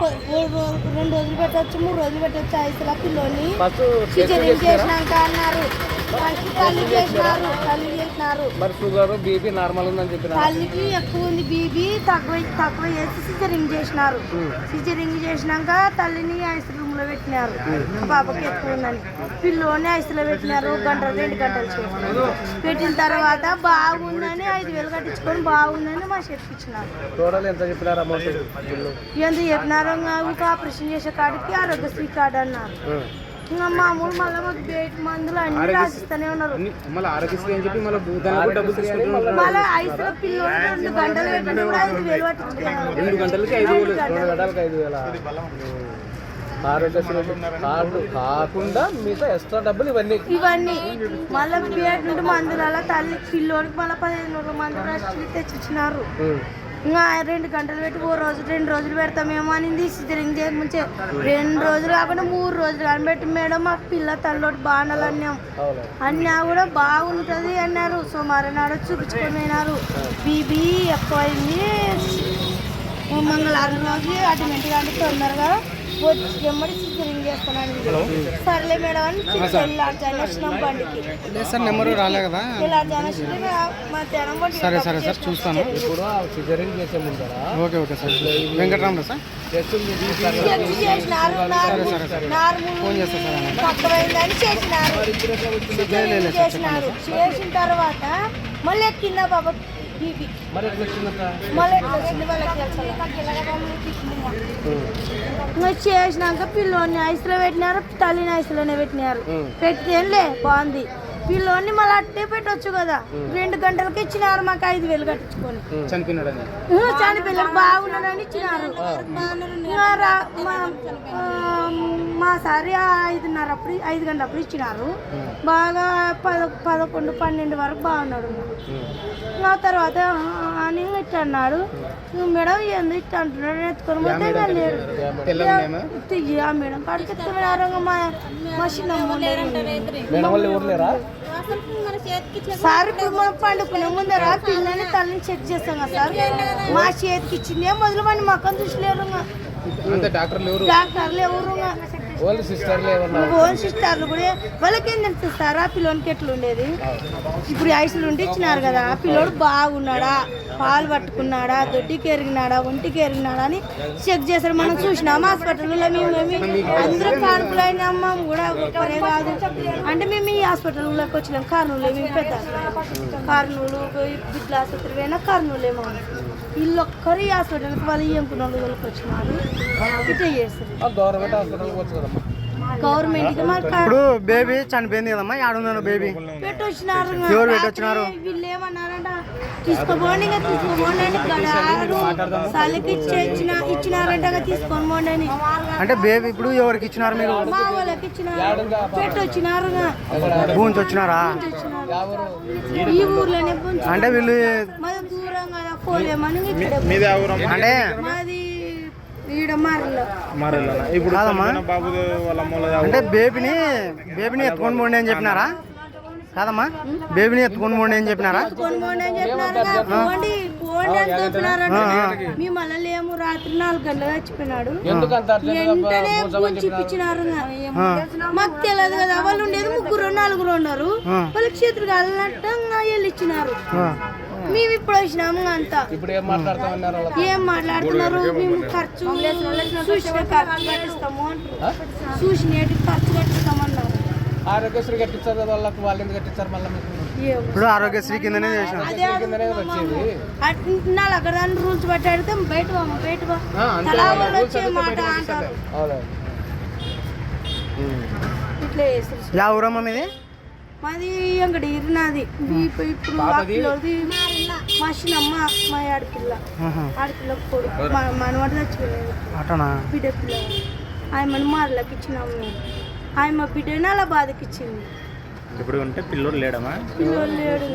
రెండు రోజులు పెట్టవచ్చు మూడు రోజులు పెట్టవచ్చు ఐసుల పిల్లోని. చేసినాక అన్నారు. తల్లి చేసినారు. తల్లి చేసినారు మరి షుగర్ బీపీ నార్మల్ ఉందని చెప్పిన తల్లికి ఎక్కువ ఉంది బీబీ తక్కువ తక్కువ చేసి సిజరింగ్ చేసినారు. సిజరింగ్ చేసినాక తల్లిని ఐస్ రూమ్లో పెట్టినారు పాపకి ఎక్కువ ఉందని. పిల్లోని ఐసులో పెట్టినారు గంట రెండు గంటలు చేసినారు. పెట్టిన తర్వాత బాగుందని ఐదు వేలు కట్టించుకొని బాగుందని మా షెఫ్కి ఇచ్చినారు. టోటల్ ఎంత చెప్పినారు అమౌంట్? ఎంత చెప్పినారు ఆపరేషన్ చేసే కాడికి ఆరోగ్యశ్రీ కార్డు అన్నారు. మామూలు మళ్ళీ మాకు మందులు అన్ని రాసిస్తూనే ఉన్నారు. మళ్ళీ ఆరోగ్యశ్రీ అని చెప్పి మళ్ళీ దానికి కూడా డబ్బులు తీసుకుంటున్నారు మళ్ళీ ఐసులో పిల్లలు రెండు గంటలు పెట్టిన కూడా ఐదు వేలు పట్టించుకున్నారు రెండు గంటలకి ఐదు వేలు రెండు గంటలకు ఐదు వేల? ఆరోగ్యశ్రీ కార్డు కాకుండా మిగతా ఎక్స్ట్రా డబ్బులు ఇవన్నీ. ఇవన్నీ. మళ్ళీ నుండి మందులు అలా తల్లి పిల్లోడికి మళ్ళీ పదిహేను మందులు రాసి తెచ్చిచ్చినారు. ఇంకా రెండు గంటలు పెట్టి ఓ రోజు రెండు రోజులు పెడతామేమో అనింది. సిజరింగ్ చేయకముంచే రెండు రోజులు కాకుండా మూడు రోజులు కనిపెట్టి మేడం మా పిల్ల తల్లోటి బాణాలు అన్నాం. అన్నా కూడా బాగుంటుంది అన్నారు. సోమవారం నాడు చూపించుకొని పోయినారు. బీబీ ఎక్కువైంది మంగళవారం రోజు అటువంటి కానీ తొందరగా వచ్చి ఎమ్మడి సిజరింగ్ చేస్తానని సర్లే మేడం అని బండికి. సార్ నెంబర్ రాలే కదా. బండి సరే సరే సార్ చూస్తాను. ఇప్పుడు ఆ సిజరింగ్ చేసే ముందర? Okay okay sir. Venkataramarao sir? చేసినారు నార్మల్ నార్మల్ తక్కువైందని చేసినారు. చేసిన తర్వాత మళ్ళీ కింద బీబీ? మరి ఎట్లా చేసినాక పిల్లోని ఐస్లో పెట్టినారు తల్లిని ఐస్లోనే పెట్టినారు. పెట్టేలే బాగుంది. పిల్లోని మళ్ళీ అట్టే పెట్టొచ్చు కదా. రెండు గంటలకి ఇచ్చినారు మాకు ఐదు వేలు కట్టించుకొని. చనిపోయారు బాగున్నాడని ఇచ్చినారు. మా- సారి ఐదున్నర అప్పుడు ఐదు గంటల అప్పుడు ఇచ్చినారు. బాగా పద పదకొండు పన్నెండు వరకు బాగున్నాడు ఇంకా. తర్వాత అని ఇట్లా అన్నాడు. మేడం ఎందుకు ఇట్లా అంటున్నాడు. ఎత్తుకొని పోతే తియ్యి ఆ మేడం. ఇంకా మా మా సార్ ఇప్పుడు మనం పండుకునే ముందర పిల్లని తల్లిని చెక్ చేస్తాం కదా సార్. మా చేతికి ఇచ్చిందే. మొదలు పని మొక్కం చూసలేరు డాక్టర్లు ఎవరు. వాళ్ళు సిస్టర్లు ఏమన్నా ఓన్ సిస్టర్లు కూడా వాళ్ళకేం తెలుసు సార్? ఆ పిల్లోనికి ఎట్లుండేది ఇప్పుడు ఐసులు ఉంటే ఇచ్చినారు కదా ఆ పిల్లోడు బాగున్నాడా? పాలు పట్టుకున్నాడా? దొడ్డికి ఎరిగినాడా ఒంటికి ఎరిగినాడా అని చెక్ చేశారు. మనం చూసినాం హాస్పిటల్లో? మేము అందరూ కానుకలు అమ్మ కూడా ఒక్కరే కాదు. అంటే మేము ఈ హాస్పిటల్లోకి వచ్చినాం. కర్నూలు మేము పెద్ద కర్నూలు ఇట్లా ఆసుపత్రి పోయినా కర్నూలు ఏమో వీళ్ళు ఒక్కరు హాస్పిటల్కి వాళ్ళు ఏముకున్న వాళ్ళకి వచ్చినారు? ఇట్లా చేస్తారు. గవర్నమెంట్ హాస్పిటల్కి ఇప్పుడు బేబీ చనిపోయింది కదమ్మా ఆడున్నాను బేబీ. పెట్టొచ్చినారు ఎవరు పెట్టొచ్చినారు? వీళ్ళు ఏమన్నారంట చలికి ఇచ్చిన ఇచ్చినారంట తీసుకొని పోండి అని. అంటే బేబీ ఇప్పుడు ఎవరికి ఇచ్చినారు మీరు? మా వాళ్ళకి ఇచ్చినారు. పెట్టొచ్చినారు ఇంకా. భూమించి వచ్చినారా ఈ ఊర్లోనే పుంచు. అంటే వీళ్ళు మాది దూరం కదా పోలేమని ఇక్కడ అంటే మాది ఇప్పుడు అంటే బేబీని బేబీని ఎత్తుకొని పోండి అని చెప్పినారా? కాదమ్మా. బేబీని ఎత్తుకొని పోండి అని చెప్పినారా? మేము మళ్ళీ లేము రాత్రి నాలుగు గంటలకు చచ్చిపోయినాడు. వెంటనే పూచి ఇప్పించినారు మాకు తెలియదు కదా. వాళ్ళు ఉండేది ముగ్గురు నలుగురు ఉన్నారు. వాళ్ళకి చేతులు కాలినట్టు వెళ్ళి ఇచ్చినారు మేము ఇప్పుడు వచ్చినాము అంతా. ఇప్పుడు ఏం మాట్లాడతామన్నారు వాళ్ళకి ఏం మాట్లాడుతున్నారు? మేము ఖర్చు చూసిన ఖర్చు కట్టిస్తాము అంటారు చూసినట్టు ఖర్చు కట్టిస్తామన్నారు ఆరోగ్యశ్రీ కట్టించారు కదా వాళ్ళకి వాళ్ళు ఎందుకు కట్టించారు మళ్ళీ. ఇప్పుడు ఆరోగ్యశ్రీ కిందనే అక్కడ దాన్ని రూల్స్ బట్టి అడిగితే బయట బయట వచ్చే మాట అంటారు. ఇట్లా చేస్తారు. యా ఊరమ్మ మీది? మాది అంగడి నాది. ఇప్పుడు ఇప్పుడు ఆ పిల్లది మా ఆడపిల్ల. ఆడపిల్ల కొడుకు మనవాడు చచ్చిపోయాడు. బిడ్డ పిల్ల ఆయమ్మని మారలకి ఇచ్చినాము మేము. ఆయమ్మ బిడ్డని అలా బాధకి ఇచ్చింది ఇప్పుడు ఉంటే పిల్లోడు లేడమా? పిల్లలు లేడు.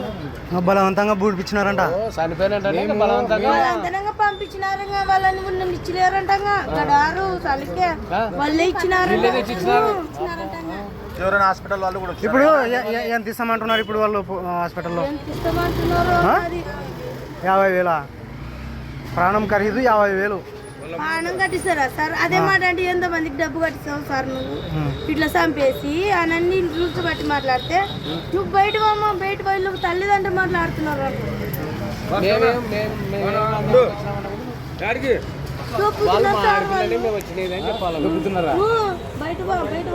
బలవంతంగా బూడిపించినారంట బలవంతంగా? పంపించినారు వాళ్ళని ఉన్న ఇచ్చిలేరంటగా గడారు చలికే వాళ్ళే ఇచ్చినారు ఎవరైనా హాస్పిటల్ వాళ్ళు కూడా ఇప్పుడు ఎ- ఎ- ఎంత ఇస్తామంటున్నారు ఇప్పుడు వాళ్ళు పో- హాస్పిటల్లో? ఎంత ఇస్తామంటున్నారు అది యాభై వేల? ప్రాణం ఖరీదు యాభై వేలు. పానం కట్టిస్తారా సార్? అదే మాట అంటే ఎంతో మందికి డబ్బు కట్టిస్తావు సార్ నువ్వు. ఇట్లా చంపేసి అన్నీ రూల్స్ బట్టి మాట్లాడితే నువ్వు బయట పోమ్మా బయట పోయి నువ్వు తల్లిదండ్రులు మాట్లాడుతున్నారు మేమేం మేము మేమేం వాళ్ళు మా ఆడపిల్లనే మేము వచ్చినది అని చెప్పాలి చెబుతున్నారా బయట పో, బయట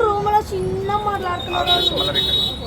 రూమ్లో చిన్న మాట్లాడుతున్నారు